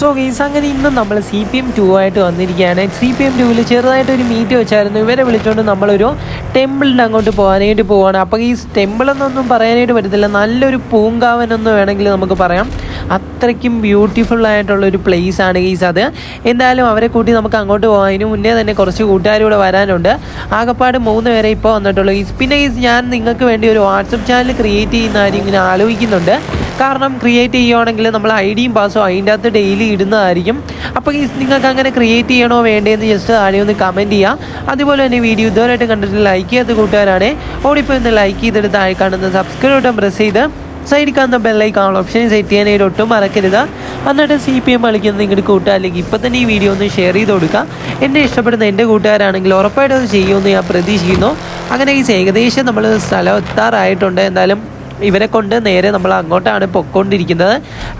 So guys അങ്ങനെ ഇന്ന് നമ്മൾ സി പി എം ടു ആയിട്ട് വന്നിരിക്കുകയാണ്. സി പി എം ടുവിൽ ചെറുതായിട്ട് ഒരു മീറ്റ് വെച്ചായിരുന്നു. ഇവരെ വിളിച്ചുകൊണ്ട് നമ്മളൊരു ടെമ്പിളിന്റെ അങ്ങോട്ട് പോകാനായിട്ട് പോവാണ്. അപ്പോൾ ഈ ടെമ്പിൾ എന്നൊന്നും പറയാനായിട്ട് പറ്റത്തില്ല. നല്ലൊരു പൂങ്കാവൻ വേണമെങ്കിൽ നമുക്ക് പറയാം. അത്രയ്ക്കും ബ്യൂട്ടിഫുൾ ആയിട്ടുള്ള ഒരു പ്ലേസ് ആണ് ഗീസ് അത്. എന്തായാലും അവരെ കൂട്ടി നമുക്ക് അങ്ങോട്ട് പോകാം. അതിന് മുന്നേ തന്നെ കുറച്ച് കൂട്ടുകാരൂടെ വരാനുണ്ട്. ആകപ്പാട് മൂന്ന് പേരെ ഇപ്പോൾ വന്നിട്ടുള്ളൂ ഗീസ് പിന്നെ ഗീസ് ഞാൻ നിങ്ങൾക്ക് വേണ്ടി ഒരു വാട്സപ്പ് ചാനൽ ക്രിയേറ്റ് ചെയ്യുന്ന കാര്യം ഇങ്ങനെ ആലോചിക്കുന്നുണ്ട്. കാരണം ക്രിയേറ്റ് ചെയ്യുവാണെങ്കിൽ നമ്മൾ ഐഡിയും ഡിയും പാസ്സും അതിന്റെ അകത്ത് ഡെയിലി ഇടുന്നതായിരിക്കും. അപ്പോൾ ഗീസ് നിങ്ങൾക്ക് അങ്ങനെ ക്രിയേറ്റ് ചെയ്യണോ വേണ്ടതെന്ന് ജസ്റ്റ് ആരെയും ഒന്ന് കമന്റ് ചെയ്യുക അതുപോലെ തന്നെ വീഡിയോ ഇതുവരെയായിട്ട് കണ്ടിട്ട് ലൈക്ക് ചെയ്യാത്ത കൂട്ടുകാരാണ് ഓടിപ്പോൾ ഒന്ന് ലൈക്ക് ചെയ്തെടുത്ത് താഴെ സബ്സ്ക്രൈബ് ബട്ടൺ പ്രസ് ചെയ്ത് സൈഡിൽ കാണുന്ന ബെല്ലൈക്കാണുള്ള ഓപ്ഷൻ സെറ്റ് ചെയ്യാനായിട്ട് ഒട്ടും മറക്കരുത്. എന്നിട്ട് സി പി എം കളിക്കുന്ന നിങ്ങളുടെ കൂട്ടുകാരിലേക്ക് ഇപ്പം തന്നെ ഈ വീഡിയോ ഒന്ന് ഷെയർ ചെയ്ത് കൊടുക്കുക. എന്നെ ഇഷ്ടപ്പെടുന്ന എന്റെ കൂട്ടുകാരാണെങ്കിൽ ഉറപ്പായിട്ടും അത് ചെയ്യുമെന്ന് ഞാൻ പ്രതീക്ഷിക്കുന്നു. അങ്ങനെ ഈ ഏകദേശം നമ്മൾ സ്ഥലം എത്താറായിട്ടുണ്ട്. എന്തായാലും ഇവരെ കൊണ്ട് നേരെ നമ്മൾ അങ്ങോട്ടാണ് പൊക്കോണ്ടിരിക്കുന്നത്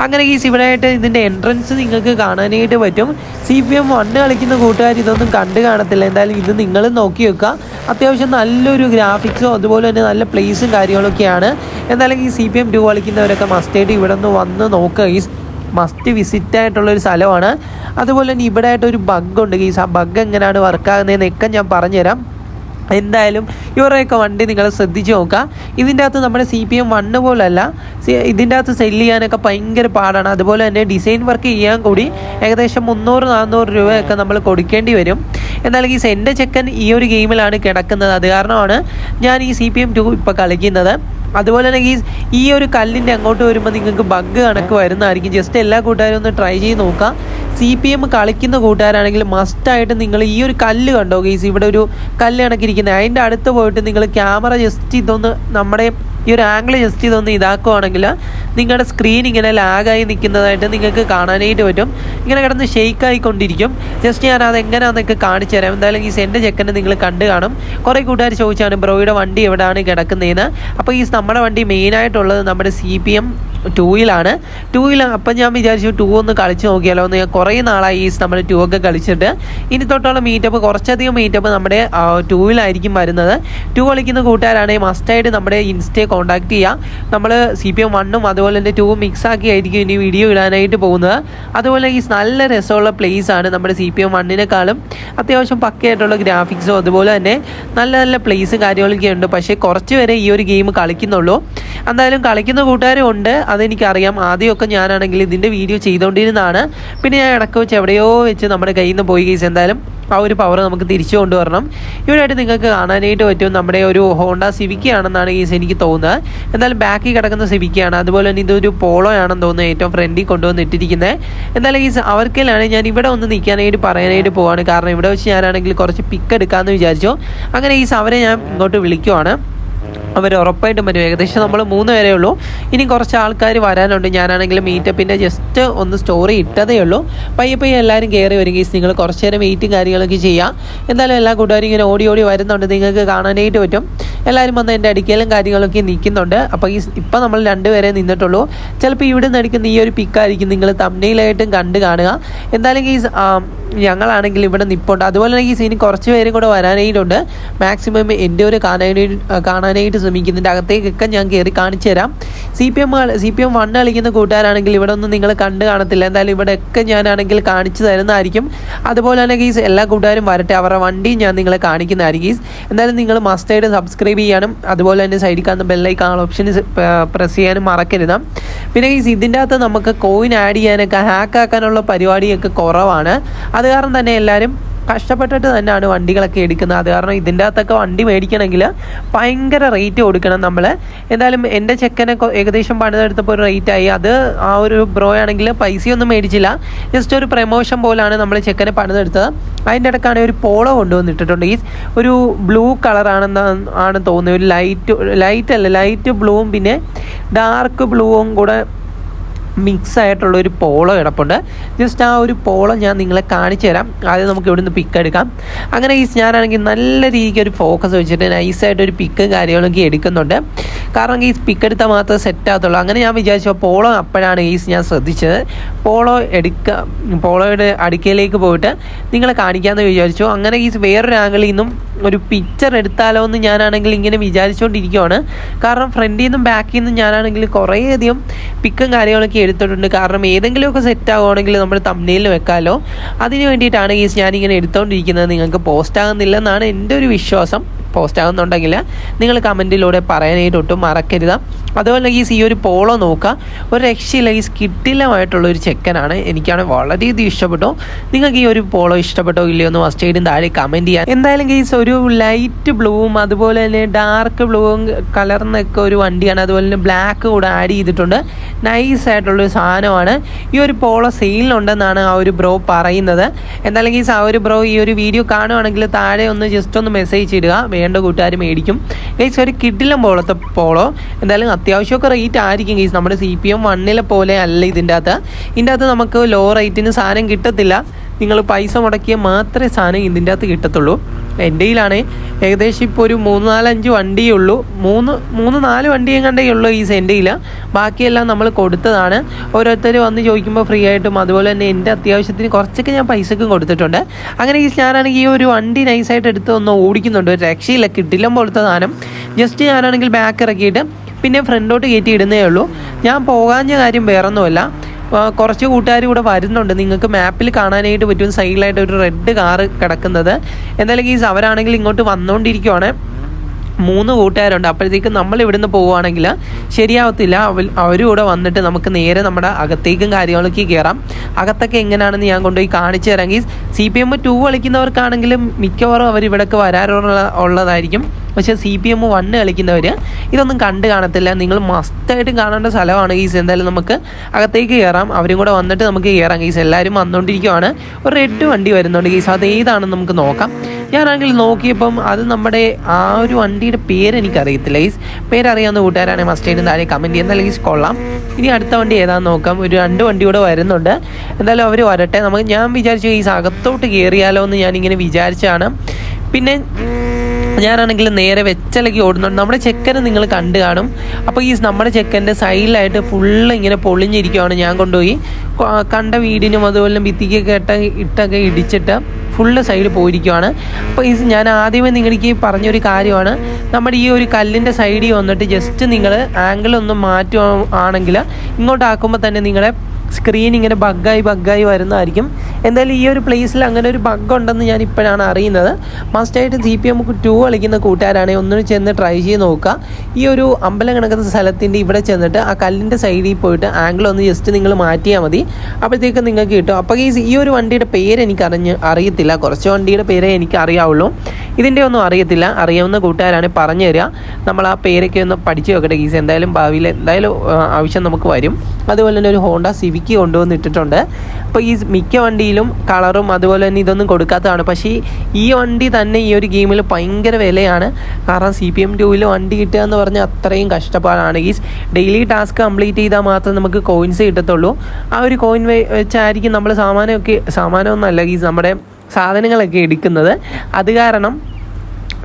അങ്ങനെ ഈ ഇവിടെയായിട്ട് ഇതിന്റെ എൻട്രൻസ് നിങ്ങൾക്ക് കാണാനായിട്ട് പറ്റും. സി പി എം വണ്ണ് കളിക്കുന്ന കൂട്ടുകാർ ഇതൊന്നും കണ്ടു കാണത്തില്ല. എന്തായാലും ഇത് നിങ്ങൾ നോക്കി വെക്കുക. അത്യാവശ്യം നല്ലൊരു ഗ്രാഫിക്സും അതുപോലെ തന്നെ നല്ല പ്ലേസും കാര്യങ്ങളൊക്കെയാണ്. എന്തായാലും ഈ സി പി എം ടു കളിക്കുന്നവരൊക്കെ മസ്റ്റായിട്ട് ഇവിടെ നിന്ന് വന്ന് നോക്കുക. ഈ മസ്റ്റ് വിസിറ്റ് ആയിട്ടുള്ള ഒരു സ്ഥലമാണ്. അതുപോലെ തന്നെ ഇവിടെ ആയിട്ട് ഒരു ബഗ് ഉണ്ട്. ഗീസ് ആ ബഗ് എങ്ങനെയാണ് വർക്കാകുന്നതെന്നൊക്കെ ഞാൻ പറഞ്ഞുതരാം. എന്തായാലും ഇവരുടെയൊക്കെ വണ്ടി നിങ്ങൾ ശ്രദ്ധിച്ച് നോക്കുക. ഇതിന്റെ അകത്ത് നമ്മുടെ സി പി എം വണ്ണ് പോലല്ല. ഇതിന്റെ അകത്ത് സെല്ല് ചെയ്യാനൊക്കെ ഭയങ്കര പാടാണ്. അതുപോലെ തന്നെ ഡിസൈൻ വർക്ക് ചെയ്യാൻ കൂടി ഏകദേശം മുന്നൂറ് നാനൂറ് രൂപയൊക്കെ നമ്മൾ കൊടുക്കേണ്ടി വരും. എന്നാലും ഈ എന്റെ ചെക്കൻ ഈ ഒരു ഗെയിമിലാണ് കിടക്കുന്നത്. അത് കാരണമാണ് ഞാൻ ഈ സി പി എം ടു ഇപ്പോൾ കളിക്കുന്നത്. അതുപോലെ തന്നെ ഈ ഈ ഒരു കല്ലിന്റെ അങ്ങോട്ട് വരുമ്പോൾ നിങ്ങൾക്ക് ബഗ് കണക്ക് വരുന്നതായിരിക്കും. ജസ്റ്റ് എല്ലാ കൂട്ടുകാരും ഒന്ന് ട്രൈ ചെയ്ത് നോക്കുക. സി പി എം കളിക്കുന്ന കൂട്ടുകാരാണെങ്കിൽ മസ്റ്റായിട്ട് നിങ്ങൾ ഈ ഒരു കല്ല് കണ്ടോ ഗെയ്സ് ഇവിടെ ഒരു കല്ല് കണക്കിരിക്കുന്നത് അതിന്റെ അടുത്ത് പോയിട്ട് നിങ്ങൾ ക്യാമറ ജസ്റ്റ് ഇതൊന്ന് നമ്മുടെ ഈ ഒരു ആംഗിൾ ജസ്റ്റ് ഇതൊന്ന് ഇതാക്കുവാണെങ്കിൽ നിങ്ങളുടെ സ്ക്രീൻ ഇങ്ങനെ ലാഗായി നിൽക്കുന്നതായിട്ട് നിങ്ങൾക്ക് കാണാനായിട്ട് പറ്റും. ഇങ്ങനെ കിടന്ന് ഷെയ്ക്ക് ആയിക്കൊണ്ടിരിക്കും. ജസ്റ്റ് ഞാൻ അത് എങ്ങനെയാണെന്നൊക്കെ കാണിച്ചു തരാം. എന്തായാലും ഈ എന്റെ ചെക്കനെ നിങ്ങൾ കണ്ടു കാണും. കുറേ കൂട്ടുകാർ ചോദിച്ചാണ് ബ്രോയുടെ വണ്ടി എവിടെയാണ് കിടക്കുന്നതെന്ന് അപ്പോൾ ഈ നമ്മുടെ വണ്ടി മെയിനായിട്ടുള്ളത് നമ്മുടെ സി പി എം ടൂയിലാണ് ടൂയിൽ അപ്പം ഞാൻ വിചാരിച്ചു ടൂ ഒന്ന് കളിച്ച് നോക്കിയാലോ എന്ന്. ഞാൻ കുറേ നാളായി ഈ നമ്മുടെ ടൂ ഒക്കെ കളിച്ചിട്ട്. ഇനി തൊട്ടുള്ള മീറ്റപ്പ് കുറച്ചധികം മീറ്റപ്പ് നമ്മുടെ ടൂയിലായിരിക്കും വരുന്നത്. ടൂ കളിക്കുന്ന കൂട്ടുകാരാണെങ്കിൽ മസ്റ്റായിട്ട് നമ്മുടെ ഇൻസ്റ്റയെ കോൺടാക്ട് ചെയ്യുക നമ്മൾ സി പി എം വണ്ണും അതുപോലെ തന്നെ ടൂ മിക്സ് ആക്കി ആയിരിക്കും ഇനി വീഡിയോ ഇടാനായിട്ട് പോകുന്നത്. അതുപോലെ ഈ നല്ല രസമുള്ള പ്ലേസ് ആണ് നമ്മുടെ സി പി എം വണ്ണിനേക്കാളും അത്യാവശ്യം പക്കയായിട്ടുള്ള ഗ്രാഫിക്സും അതുപോലെ തന്നെ നല്ല നല്ല പ്ലേസും കാര്യങ്ങളൊക്കെ ഉണ്ട് പക്ഷേ കുറച്ച് പേരെ ഈ ഒരു ഗെയിം കളിക്കുന്നുള്ളൂ. എന്തായാലും കളിക്കുന്ന കൂട്ടുകാരും ഉണ്ട് അതെനിക്കറിയാം. ആദ്യമൊക്കെ ഞാനാണെങ്കിൽ ഇതിന്റെ വീഡിയോ ചെയ്തുകൊണ്ടിരുന്നതാണ് പിന്നെ ഞാൻ ഇടയ്ക്ക് വെച്ച് എവിടെയോ വെച്ച് നമ്മുടെ കയ്യിൽ നിന്ന് പോയി കേസ് എന്തായാലും ആ ഒരു പവർ നമുക്ക് തിരിച്ചു കൊണ്ടുവരണം. ഇവിടെയായിട്ട് നിങ്ങൾക്ക് കാണാനായിട്ട് പറ്റും നമ്മുടെ ഒരു ഹോണ്ട സിവിക്കയാണെന്നാണ് കേസ് എനിക്ക് തോന്നുന്നത്. എന്തായാലും ബാക്കിൽ കിടക്കുന്ന സിവിക്കയാണ് അതുപോലെ തന്നെ ഇതൊരു പോളോ ആണെന്ന് തോന്നുന്നു ഏറ്റവും ഫ്രണ്ടിൽ കൊണ്ടുവന്ന് ഇട്ടിരിക്കുന്നത് എന്തായാലും ഈ അവർക്കെല്ലാം ഞാൻ ഇവിടെ ഒന്ന് നിൽക്കാനായിട്ട് പറയാനായിട്ട് പോവാണ്. കാരണം ഇവിടെ വെച്ച് ഞാനാണെങ്കിൽ കുറച്ച് പിക്ക് എടുക്കാമെന്ന് വിചാരിച്ചു. അങ്ങനെ ഈ അവരെ ഞാൻ ഇങ്ങോട്ട് വിളിക്കുവാണ്. അവർ ഉറപ്പായിട്ടും വരും. ഏകദേശം നമ്മൾ മൂന്ന് പേരേ ഉള്ളൂ. ഇനി കുറച്ച് ആൾക്കാർ വരാനുണ്ട്. ഞാനാണെങ്കിൽ മീറ്റപ്പിന്റെ ജസ്റ്റ് ഒന്ന് സ്റ്റോറി ഇട്ടതേ ഉള്ളൂ. പയ്യെ പയ്യെ എല്ലാവരും കയറി വരും ഗീസ് നിങ്ങൾ കുറച്ച് നേരം വെയിറ്റും കാര്യങ്ങളൊക്കെ ചെയ്യാം. എന്തായാലും എല്ലാ കൂട്ടുകാരും ഇങ്ങനെ ഓടി ഓടി വരുന്നുണ്ട്. നിങ്ങൾക്ക് കാണാനായിട്ട് പറ്റും. എല്ലാവരും വന്ന് എന്റെ അടിക്കലും കാര്യങ്ങളൊക്കെ നിൽക്കുന്നുണ്ട്. അപ്പോൾ ഈ ഇപ്പം നമ്മൾ രണ്ടുപേരെ നിന്നിട്ടുള്ളൂ. ചിലപ്പോൾ ഇവിടെ നിന്ന് അടിക്കുന്ന ഈ ഒരു പിക്കായിരിക്കും നിങ്ങൾ തമ്മിലായിട്ടും കണ്ട് കാണുക. എന്തായാലും ഈ ഞങ്ങളാണെങ്കിൽ ഇവിടെ നിപ്പുണ്ട്. അതുപോലെ തന്നെ ഈ സീൻ കുറച്ച് പേരും കൂടെ വരാനായിട്ടുണ്ട്. മാക്സിമം എന്റെ ഒരു കാണാനായിട്ട് കാണാനായിട്ട് ശ്രമിക്കുന്നതിന്റെ അകത്തേക്കൊക്കെ ഞാൻ കയറി കാണിച്ചു തരാം. C P M C P M one കളിക്കുന്ന കൂട്ടുകാരാണെങ്കിൽ ഇവിടെ ഒന്നും നിങ്ങൾ കണ്ട് കാണത്തില്ല. എന്തായാലും ഇവിടെയൊക്കെ ഞാനാണെങ്കിൽ കാണിച്ചു തരുന്നതായിരിക്കും. അതുപോലെ തന്നെ ഗീസ് എല്ലാ കൂട്ടുകാരും വരട്ടെ. അവരുടെ വണ്ടിയും ഞാൻ നിങ്ങളെ കാണിക്കുന്നതായിരിക്കും. ഗീസ് എന്തായാലും നിങ്ങൾ മസ്റ്റായിട്ട് സബ്സ്ക്രൈബ് ചെയ്യാനും അതുപോലെ തന്നെ സൈഡിൽ കാണുന്ന ബെല്ലൈക്കാൻ ഓപ്ഷൻ പ്രസ് ചെയ്യാനും മറക്കരുത്. പിന്നെ ഈ ഇതിന്റെ അകത്ത് നമുക്ക് കോയിൻ ആഡ് ചെയ്യാനൊക്കെ ഹാക്ക് ആക്കാനുള്ള പരിപാടിയൊക്കെ കുറവാണ്. അത് കാരണം തന്നെ എല്ലാവരും കഷ്ടപ്പെട്ടിട്ട് തന്നെയാണ് വണ്ടികളൊക്കെ എടുക്കുന്നത്. അത് കാരണം ഇതിന്റെ അകത്തൊക്കെ വണ്ടി മേടിക്കണമെങ്കിൽ ഭയങ്കര റേറ്റ് കൊടുക്കണം നമ്മൾ എന്തായാലും എന്റെ ചെക്കനെ ഏകദേശം പണിതെടുത്തപ്പോൾ ഒരു റേറ്റ് ആയി. അത് ആ ഒരു ബ്രോ ആണെങ്കിൽ പൈസയൊന്നും മേടിച്ചില്ല. ജസ്റ്റ് ഒരു പ്രമോഷൻ പോലാണ് നമ്മൾ ചെക്കനെ പണിതെടുത്തത് അതിന്റെ ഇടക്കാണ് ഒരു പോളോ കൊണ്ടുവന്നിട്ടിട്ടുണ്ട്. ഈ ഒരു ബ്ലൂ കളറാണെന്ന് ആണ് തോന്നുന്നത്. ഒരു ലൈറ്റ് ലൈറ്റ് അല്ല ലൈറ്റ് ബ്ലൂവും പിന്നെ ഡാർക്ക് ബ്ലൂവും കൂടെ മിക്സ് ആയിട്ടുള്ള ഒരു പോളോ കിടപ്പുണ്ട്. ജസ്റ്റ് ആ ഒരു പോളോ ഞാൻ നിങ്ങളെ കാണിച്ചു തരാം. ആദ്യം നമുക്ക് ഇവിടുന്ന് പിക്ക് എടുക്കാം. അങ്ങനെ ഈ ഞാനാണെങ്കിൽ നല്ല രീതിക്ക് ഒരു ഫോക്കസ് വെച്ചിട്ട് നൈസായിട്ട് ഒരു പിക്ക് കാര്യങ്ങളൊക്കെ എടുക്കുന്നുണ്ട്. കാരണം ഈ പിക്ക് എടുത്താൽ മാത്രമേ സെറ്റ് ആകത്തുള്ളൂ. അങ്ങനെ ഞാൻ വിചാരിച്ചു പോളോ അപ്പോഴാണ് ഈസ് ഞാൻ ശ്രദ്ധിച്ചത്. പോളോ എടുക്കുക പോളോയുടെ അടുക്കയിലേക്ക് പോയിട്ട് നിങ്ങളെ കാണിക്കാമെന്ന് വിചാരിച്ചു. അങ്ങനെ ഈ വേറൊരു ആംഗിളിൽ നിന്നും ഒരു പിക്ചർ എടുത്താലോ എന്ന് ഞാനാണെങ്കിൽ ഇങ്ങനെ വിചാരിച്ചുകൊണ്ടിരിക്കുവാണ് കാരണം ഫ്രണ്ടിൽ നിന്നും ബാക്കിൽ നിന്നും ഞാനാണെങ്കിൽ കുറേയധികം പിക്കും കാര്യങ്ങളൊക്കെ എടുത്തിട്ടുണ്ട്. കാരണം ഏതെങ്കിലുമൊക്കെ സെറ്റ് ആവുകയാണെങ്കിൽ നമ്മൾ തമ്മിലിൽ വെക്കാമല്ലോ അതിന് വേണ്ടിയിട്ടാണ് ഈ ഞാനിങ്ങനെ എടുത്തുകൊണ്ടിരിക്കുന്നത് നിങ്ങൾക്ക് പോസ്റ്റ് ആകുന്നില്ലെന്നാണ് എന്റെ ഒരു വിശ്വാസം. പോസ്റ്റ് ആകുന്നുണ്ടെങ്കിൽ നിങ്ങൾ കമന്റിലൂടെ പറയാനായിട്ട് ഒട്ടും മറക്കരുത്. അതുപോലെ ഈ ഈ ഒരു പോളോ നോക്കുക. ഒരു രക്ഷയില്ല ഈ സ്കിട്ടിലമായിട്ടുള്ള ഒരു ചെക്കനാണ്. എനിക്കാണ് വളരെയധികം ഇഷ്ടപ്പെട്ടു. നിങ്ങൾക്ക് ഈ ഒരു പോളോ ഇഷ്ടപ്പെട്ടോ ഇല്ലയോ എന്ന് ഫസ്റ്റ് എയ്ഡും താഴെ കമന്റ് ചെയ്യാം എന്തായാലും ഗീസ് ഒരു ലൈറ്റ് ബ്ലൂവും അതുപോലെ തന്നെ ഡാർക്ക് ബ്ലൂവും കലർന്നൊക്കെ ഒരു വണ്ടിയാണ്. അതുപോലെ തന്നെ ബ്ലാക്ക് കൂടെ ആഡ് ചെയ്തിട്ടുണ്ട്. നൈസ് ആയിട്ടുള്ളൊരു സാധനമാണ്. ഈ ഒരു പോളോ സെയിലുണ്ടെന്നാണ് ആ ഒരു ബ്രോ പറയുന്നത്. എന്തായാലും ഗീസ് ആ ഒരു ബ്രോ ഈ ഒരു വീഡിയോ കാണുവാണെങ്കിൽ താഴെ ഒന്ന് ജസ്റ്റ് ഒന്ന് മെസ്സേജ് ഇടുക. വേണ്ട കൂട്ടുകാർ മേടിക്കും. ഗൈസ് ഒരു കിഡിലും പോളത്തെ പോളോ. എന്തായാലും അത്യാവശ്യമൊക്കെ റേറ്റ് ആയിരിക്കും ഗൈസ് നമ്മുടെ സി പി എം വണ്ണിലെ പോലെ അല്ല ഇതിന്റെ അകത്ത്. ഇതിന്റെ അകത്ത് നമുക്ക് ലോ റേറ്റിന് സാധനം കിട്ടത്തില്ല. നിങ്ങൾ പൈസ മുടക്കിയാൽ മാത്രമേ സാധനം ഇതിന്റെ അകത്ത് കിട്ടത്തുള്ളൂ. എന്റെ കയ്യിലാണ് ഏകദേശം ഇപ്പോൾ ഒരു മൂന്ന് നാലഞ്ച് വണ്ടിയേ ഉള്ളൂ. മൂന്ന് മൂന്ന് നാല് വണ്ടിയും കണ്ടേ ഉള്ളൂ ഈ എന്റെ കയ്യിൽ ബാക്കിയെല്ലാം നമ്മൾ കൊടുത്തതാണ്. ഓരോരുത്തർ വന്ന് ചോദിക്കുമ്പോൾ ഫ്രീ ആയിട്ടും അതുപോലെ തന്നെ എന്റെ അത്യാവശ്യത്തിന് കുറച്ചൊക്കെ ഞാൻ പൈസക്കും കൊടുത്തിട്ടുണ്ട്. അങ്ങനെ ഈ ഞാനാണെങ്കിൽ ഈ ഒരു വണ്ടി നൈസായിട്ട് എടുത്ത് ഒന്ന് ഓടിക്കുന്നുണ്ട്. ഒരു രക്ഷയില്ല കിട്ടില്ല പോലത്തെ സാധനം. ജസ്റ്റ് ഞാനാണെങ്കിൽ ബാക്ക് ഇറക്കിയിട്ട് പിന്നെ ഫ്രണ്ടോട്ട് കയറ്റി ഇടുന്നേ ഉള്ളൂ. ഞാൻ പോകാഞ്ഞ കാര്യം വേറൊന്നുമല്ല. കുറച്ച് കൂട്ടുകാർ കൂടെ വരുന്നുണ്ട്. നിങ്ങൾക്ക് മാപ്പിൽ കാണാനായിട്ട് പറ്റും. സൈഡിലായിട്ട് ഒരു റെഡ് കാറ് കിടക്കുന്നത്. എന്തായാലും ഈ അവരാണെങ്കിൽ ഇങ്ങോട്ട് വന്നുകൊണ്ടിരിക്കുവാണ് മൂന്ന് കൂട്ടുകാരുണ്ട്. അപ്പോഴത്തേക്കും നമ്മൾ ഇവിടുന്ന് പോവുകയാണെങ്കിൽ ശരിയാവത്തില്ല. അവരും കൂടെ വന്നിട്ട് നമുക്ക് നേരെ നമ്മുടെ അകത്തേക്കും കാര്യങ്ങളൊക്കെ കയറാം. അകത്തൊക്കെ എങ്ങനെയാണെന്ന് ഞാൻ കൊണ്ടുപോയി കാണിച്ചു തരാം guys. C P M two കളിക്കുന്നവർക്കാണെങ്കിലും മിക്കവാറും അവർ ഇവിടേക്ക് വരാറുള്ള ഉള്ളതായിരിക്കും. പക്ഷേ സി പി എം വണ്ണ് കളിക്കുന്നവർ ഇതൊന്നും കണ്ട് കാണത്തില്ല. നിങ്ങൾ മസ്റ്റായിട്ടും കാണേണ്ട സ്ഥലമാണ് ഗീസ്. എന്തായാലും നമുക്ക് അകത്തേക്ക് കയറാം അവരും കൂടെ വന്നിട്ട് നമുക്ക് കയറാം ഗീസ്. എല്ലാവരും വന്നുകൊണ്ടിരിക്കുവാണ് ഒരു റെഡ് വണ്ടി വരുന്നുണ്ട് ഗീസ്. അത് ഏതാണെന്ന് നമുക്ക് നോക്കാം. ഞാനാണെങ്കിൽ നോക്കിയപ്പം അത് നമ്മുടെ ആ ഒരു വണ്ടിയുടെ പേര് എനിക്കറിയത്തില്ല ഗീസ്. പേരറിയാവുന്ന കൂട്ടുകാരാണെങ്കിൽ മസ്റ്റായിട്ടും താഴെ കമന്റ് ചെയ്യുന്ന അല്ലെങ്കിൽ കൊള്ളാം. ഇനി അടുത്ത വണ്ടി ഏതാണെന്ന് നോക്കാം. ഒരു രണ്ട് വണ്ടി കൂടെ വരുന്നുണ്ട്. എന്തായാലും അവർ വരട്ടെ. നമുക്ക് ഞാൻ വിചാരിച്ചു ഈ അകത്തോട്ട് കയറിയാലോ എന്ന് ഞാനിങ്ങനെ വിചാരിച്ചാണ് പിന്നെ ഞാനാണെങ്കിൽ നേരെ വെച്ചലക്കി ഓടുന്നുണ്ട്. നമ്മുടെ ചെക്കനെ നിങ്ങൾ കണ്ടു കാണും. അപ്പോൾ ഈ നമ്മുടെ ചെക്കന്റെ സൈഡിലായിട്ട് ഫുള്ള് ഇങ്ങനെ പൊളിഞ്ഞിരിക്കുവാണ് ഞാൻ കൊണ്ടുപോയി. കണ്ട വീടിനും അതുപോലെ ഭിത്തിക്കൊക്കെ ഇട്ട ഇട്ടൊക്കെ ഇടിച്ചിട്ട് ഫുള്ള് സൈഡിൽ പോയിരിക്കുവാണ്. അപ്പോൾ ഈ ഞാൻ ആദ്യമേ നിങ്ങൾക്ക് പറഞ്ഞൊരു കാര്യമാണ്. നമ്മുടെ ഈ ഒരു കല്ലിന്റെ സൈഡിൽ വന്നിട്ട് ജസ്റ്റ് നിങ്ങൾ ആംഗിൾ ഒന്ന് മാറ്റുകയാണെങ്കിൽ ഇങ്ങോട്ടാക്കുമ്പോൾ തന്നെ നിങ്ങളെ സ്ക്രീൻ ഇങ്ങനെ ബഗ്ഗായി ബഗ്ഗായി വരുന്നതായിരിക്കും. എന്തായാലും ഈ ഒരു പ്ലേസിൽ അങ്ങനെ ഒരു ബഗ് ഉണ്ടെന്ന് ഞാൻ ഇപ്പോഴാണ് അറിയുന്നത്. മസ്റ്റായിട്ട് ജി പി എം ടു കളിക്കുന്ന കൂട്ടുകാരാണെങ്കിൽ ഒന്ന് ചെന്ന് ട്രൈ ചെയ്ത് നോക്കുക. ഈ ഒരു അമ്പലം കിടക്കുന്ന സ്ഥലത്തിന്റെ ഇവിടെ ചെന്നിട്ട് ആ കല്ലിന്റെ സൈഡിൽ പോയിട്ട് ആംഗിൾ ഒന്ന് ജസ്റ്റ് നിങ്ങൾ മാറ്റിയാൽ മതി. അപ്പോഴത്തേക്ക് നിങ്ങൾക്ക് കിട്ടും. അപ്പോൾ ഈ ഒരു വണ്ടിയുടെ പേര് എനിക്ക് അറിഞ്ഞ് അറിയത്തില്ല. കുറച്ച് വണ്ടിയുടെ പേരേ എനിക്ക് അറിയാവുള്ളൂ. ഇതിന്റെ ഒന്നും അറിയത്തില്ല. അറിയാവുന്ന കൂട്ടുകാരാണ് പറഞ്ഞു തരിക. നമ്മൾ ആ പേരൊക്കെ ഒന്ന് പഠിച്ചു വെക്കട്ടെ ഗീസ്. എന്തായാലും ഭാവിയിൽ എന്തായാലും ആവശ്യം നമുക്ക് വരും. അതുപോലെ തന്നെ ഒരു ഹോണ്ട സിവിക്ക് കൊണ്ടുവന്ന് ഇട്ടിട്ടുണ്ട്. അപ്പോൾ ഈ മിക്ക വണ്ടിയിലും കളറും അതുപോലെ തന്നെ ഇതൊന്നും കൊടുക്കാത്തതാണ്. പക്ഷേ ഈ വണ്ടി തന്നെ ഈ ഒരു ഗെയിമിൽ ഭയങ്കര വിലയാണ്. കാരണം സി പി എം ടൂവിൽ വണ്ടി കിട്ടുക എന്ന് പറഞ്ഞാൽ അത്രയും കഷ്ടപ്പാടാണ് ഗീസ്. ഡെയിലി ടാസ്ക് കംപ്ലീറ്റ് ചെയ്താൽ മാത്രമേ നമുക്ക് കോയിൻസ് കിട്ടത്തുള്ളൂ. ആ ഒരു കോയിൻ വെച്ചായിരിക്കും നമ്മൾ സാമാനമൊക്കെ സാമാനമൊന്നുമല്ല ഗീസ്. നമ്മുടെ സാധനങ്ങളൊക്കെ എടുക്കുന്നത്. അത് കാരണം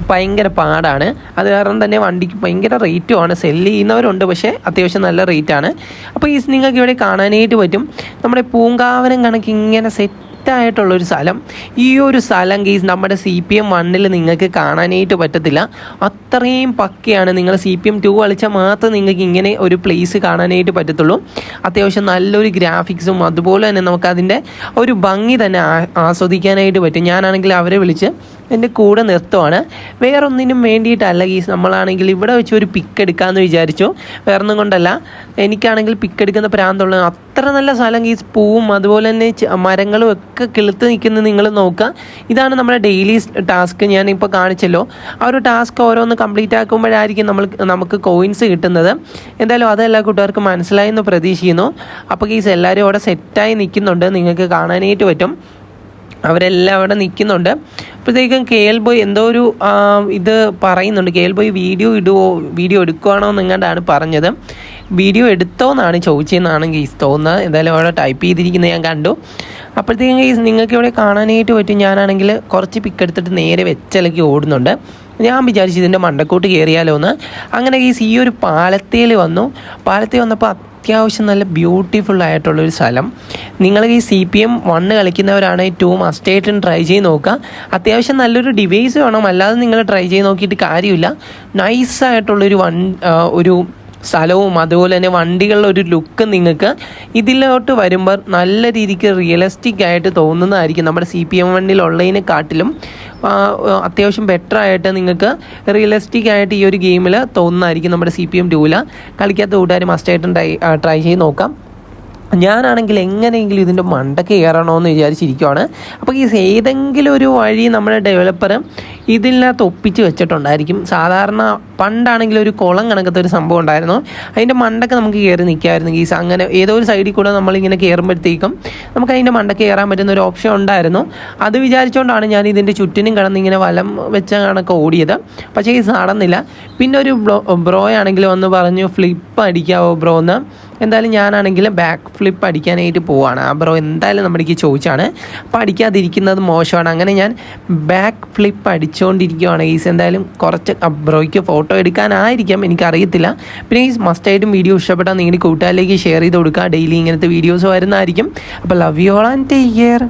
ഭയങ്കര പാടാണ്. അത് കാരണം തന്നെ വണ്ടിക്ക് ഭയങ്കര റേറ്റുമാണ് സെല്ല് ചെയ്യുന്നവരുണ്ട്. പക്ഷേ അത്യാവശ്യം നല്ല റേറ്റാണ് അപ്പോൾ ഈ നിങ്ങൾക്ക് ഇവിടെ കാണാനായിട്ട് പറ്റും. നമ്മുടെ പൂങ്കാവനം കണക്ക് ഇങ്ങനെ സെറ്റ് ആയിട്ടുള്ളൊരു സ്ഥലം. ഈ ഒരു സ്ഥലം കേസ് നമ്മുടെ സി പി എം വണ്ണിൽ നിങ്ങൾക്ക് കാണാനായിട്ട് പറ്റത്തില്ല. അത്രയും പക്കയാണ്. നിങ്ങൾ സി പി എം ടു കളിച്ചാൽ മാത്രം നിങ്ങൾക്ക് ഇങ്ങനെ ഒരു പ്ലേസ് കാണാനായിട്ട് പറ്റത്തുള്ളൂ. അത്യാവശ്യം നല്ലൊരു ഗ്രാഫിക്സും അതുപോലെ തന്നെ നമുക്കതിന്റെ ഒരു ഭംഗി തന്നെ ആസ്വദിക്കാനായിട്ട് പറ്റും. ഞാനാണെങ്കിൽ അവരെ വിളിച്ച് എന്റെ കൂടെ നിർത്തുവാണ്. വേറൊന്നിനും വേണ്ടിയിട്ടല്ല ഗീസ് നമ്മളാണെങ്കിൽ ഇവിടെ വെച്ച് ഒരു പിക്ക് എടുക്കാമെന്ന് വിചാരിച്ചു. വേറൊന്നും കൊണ്ടല്ല. എനിക്കാണെങ്കിൽ പിക്ക് എടുക്കുന്ന പ്രാന്തമുള്ള അത്ര നല്ല സ്ഥലം ഗീസ് പൂവും അതുപോലെ തന്നെ മരങ്ങളും ഒക്കെ കിളുത്ത് നിൽക്കുന്നത് നിങ്ങൾ നോക്കുക. ഇതാണ് നമ്മുടെ ഡെയിലി ടാസ്ക് ഞാൻ ഇപ്പോൾ കാണിച്ചല്ലോ. ആ ഒരു ടാസ്ക് ഓരോന്ന് കംപ്ലീറ്റ് ആക്കുമ്പോഴായിരിക്കും നമ്മൾ നമുക്ക് കോയിൻസ് കിട്ടുന്നത്. എന്തായാലും അതെല്ലാ കൂട്ടുകാർക്കും മനസ്സിലായെന്ന് പ്രതീക്ഷിക്കുന്നു. അപ്പോൾ ഈ എല്ലാവരും അവിടെ സെറ്റായി നിൽക്കുന്നുണ്ട്. നിങ്ങൾക്ക് കാണാനായിട്ട് പറ്റും. അവരെല്ലാം അവിടെ നിൽക്കുന്നുണ്ട്. അപ്പോഴത്തേക്കും കെ എൽ ബോയ് എന്തോ ഒരു ഇത് പറയുന്നുണ്ട്. കെ എൽ ബോയ് വീഡിയോ ഇടുവോ വീഡിയോ എടുക്കുവാണോ എന്നെങ്ങാണ്ടാണ് പറഞ്ഞത്. വീഡിയോ എടുത്തോ എന്നാണ് ചോദിച്ചതെന്നാണ് ഗീസ് തോന്നുന്നത്. എന്തായാലും അവിടെ ടൈപ്പ് ചെയ്തിരിക്കുന്നത് ഞാൻ കണ്ടു. അപ്പോഴത്തേക്കും ഗൈസ് നിങ്ങൾക്ക് ഇവിടെ കാണാനായിട്ട് പറ്റും ഞാനാണെങ്കിൽ കുറച്ച് പിക്ക് എടുത്തിട്ട് നേരെ വെച്ചലക്കി ഓടുന്നുണ്ട്. ഞാൻ വിചാരിച്ചു ഇതിന്റെ മണ്ടക്കോട്ട് കയറിയാലോ എന്ന് അങ്ങനെ ഗൈസ് ഈ ഒരു പാലത്തേൽ വന്നു. പാലത്തിൽ വന്നപ്പോൾ അത്യാവശ്യം നല്ല ബ്യൂട്ടിഫുൾ ആയിട്ടുള്ളൊരു സ്ഥലം. നിങ്ങൾ ഈ സി പി എം വണ്ണ് കളിക്കുന്നവരാണെങ്കിൽ ടു മസ്റ്റായിട്ടും ട്രൈ ചെയ്ത് നോക്കുക. അത്യാവശ്യം നല്ലൊരു ഡിവൈസ് വേണം അല്ലാതെ നിങ്ങൾ ട്രൈ ചെയ്ത് നോക്കിയിട്ട് കാര്യമില്ല. നൈസായിട്ടുള്ളൊരു വൺ ഒരു സ്ഥലവും അതുപോലെ തന്നെ വണ്ടികളുടെ ഒരു ലുക്ക് നിങ്ങൾക്ക് ഇതിലോട്ട് വരുമ്പോൾ നല്ല രീതിക്ക് റിയലിസ്റ്റിക് ആയിട്ട് തോന്നുന്നതായിരിക്കും. നമ്മുടെ സി പി എം വണ്ണിലുള്ളതിനെ കാട്ടിലും അത്യാവശ്യം ബെറ്റർ ആയിട്ട് നിങ്ങൾക്ക് റിയലിസ്റ്റിക് ആയിട്ട് ഈ ഒരു ഗെയിമിൽ തോന്നുന്നതായിരിക്കും നമ്മുടെ സി പി എം ടൂവിൽ കളിക്കാത്ത കൂട്ടുകാർ മസ്റ്റായിട്ടും ട്രൈ ട്രൈ ചെയ്ത് നോക്കാം. ഞാനാണെങ്കിൽ എങ്ങനെയെങ്കിലും ഇതിന്റെ മണ്ടയ്ക്ക് കയറണമെന്ന് വിചാരിച്ചിരിക്കുവാണ്. അപ്പോൾ ഈ ഏതെങ്കിലും ഒരു വഴി നമ്മുടെ ഡെവലപ്പർ ഇതിനകത്ത് ഒപ്പിച്ച് വെച്ചിട്ടുണ്ടായിരിക്കും. സാധാരണ പണ്ടാണെങ്കിൽ ഒരു കുളം കണക്കത്തെ ഒരു സംഭവം ഉണ്ടായിരുന്നു. അതിന്റെ മണ്ടൊക്കെ നമുക്ക് കയറി നിൽക്കായിരുന്നു ഈ അങ്ങനെ ഏതോ ഒരു സൈഡിൽ കൂടെ നമ്മളിങ്ങനെ കയറുമ്പോഴത്തേക്കും നമുക്ക് അതിന്റെ മണ്ടയ്ക്ക് കയറാൻ പറ്റുന്ന ഒരു ഓപ്ഷൻ ഉണ്ടായിരുന്നു. അത് വിചാരിച്ചുകൊണ്ടാണ് ഞാൻ ഇതിന്റെ ചുറ്റിനും കിടന്ന് ഇങ്ങനെ വലം വെച്ച കണക്ക് ഓടിയത്. പക്ഷേ ഇത് നടന്നില്ല. പിന്നെ ഒരു ബ്രോ ബ്രോ ആണെങ്കിൽ വന്ന് പറഞ്ഞു ഫ്ലിപ്പ് അടിക്കാവോ ബ്രോ എന്ന് എന്തായാലും ഞാനാണെങ്കിൽ ബാക്ക് ഫ്ലിപ്പ് അടിക്കാനായിട്ട് പോവാണ്. ആ ബ്രോ എന്തായാലും ഈ ചോദിച്ചാണ് അപ്പോൾ അടിക്കാതിരിക്കുന്നത് മോശമാണ്. അങ്ങനെ ഞാൻ ബാക്ക് ഫ്ലിപ്പ് അടിച്ചുകൊണ്ടിരിക്കുവാണ് ഈസ് എന്തായാലും കുറച്ച് ബ്രോയ്ക്ക് ഫോട്ടോ എടുക്കാനായിരിക്കാം എനിക്കറിയത്തില്ല. പിന്നെ ഈ മസ്റ്റായിട്ടും വീഡിയോ ഇഷ്ടപ്പെട്ടാൽ നിങ്ങളുടെ കൂട്ടുകാരിലേക്ക് ഷെയർ ചെയ്ത് കൊടുക്കുക. ഡെയിലി ഇങ്ങനത്തെ വീഡിയോസ് വരുന്നതായിരിക്കും. അപ്പോൾ love you all and take care